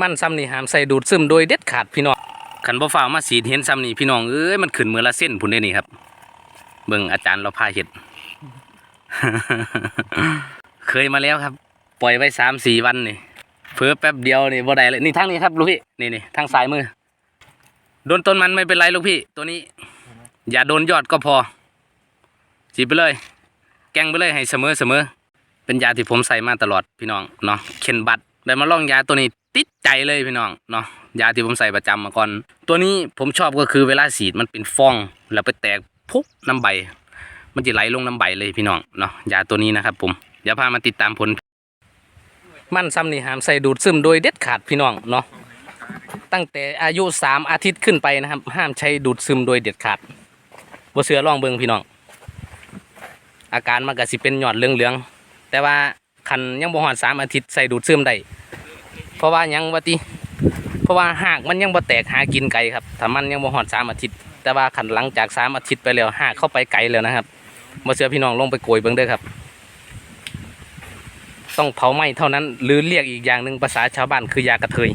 มันซ้ำนี่หามใส่ดูดซึมโดยเด็ดขาดพี่น้องขันบ่ฟ้ามาสีเห็นซ้ำนี่พี่น้องเอ้ยมันขึ้นมือละเส้นพุ่นเด้นี่ครับ เบิ่งอาจารย์เราพาเห็ด เคยมาแล้วครับ ปล่อยไว้สามสี่วันนี่เพิ่แป๊บเดียวนี่บ่ได้เลยนี่ทางนี้ครับลูกพี่นี่นี่ทางซ้ายมือโดนต้นมันไม่เป็นไรลูกพี่ ตัวนี้ อย่าโดนยอดก็พอจีบไปเลย แกงไปเลยให้เสมอเสมอเป็นยาที่ผมใส่มาตลอดพี่น้องเนาะเข็นบัตร ได้มาลองยาตัวนี้ติดใจเลยพี่น้องเนาะยาที่ผมใส่ประจำมาก่อน ตัวนี้ผมชอบก็คือเวลาฉีดมันเป็นฟองแล้วไปแตกพุกน้ำใบ มันจะไหลลงน้ำใบเลยพี่น้องเนาะยาตัวนี้นะครับผมเดี๋ยวพามาติดตามผล มันซ้ำนี่หามใส่ดูดซึมโดยเด็ดขาดพี่น้องเนาะตั้งแต่อายุสามอาทิตย์ขึ้นไปนะครับ ห้ามใช้ดูดซึมโดยเด็ดขาดบ่เสือลองเบิงพี่น้อง อาการมันก็สิเป็นหยอดเหลืองๆแต่ว่าคันยังบ่ฮอดสามอาทิตย์ใส่ดูดซึมได้ เพราะว่ายังว่าติเพราะว่าหากมันยังบ่แตกหากินไกลครับถ้ามันยังบ่หอดสามอาทิตย์ แต่ว่าขันหลังจากสามอาทิตย์ไปแล้วหากเข้าไปไกลแล้วนะครับมาเสือพี่น้องลงไปโกยเบิ้งเด้อครับ ต้องเผาไหม้เท่านั้น หรือเรียกอีกอย่างหนึ่งภาษาชาวบ้านคือยากระเทย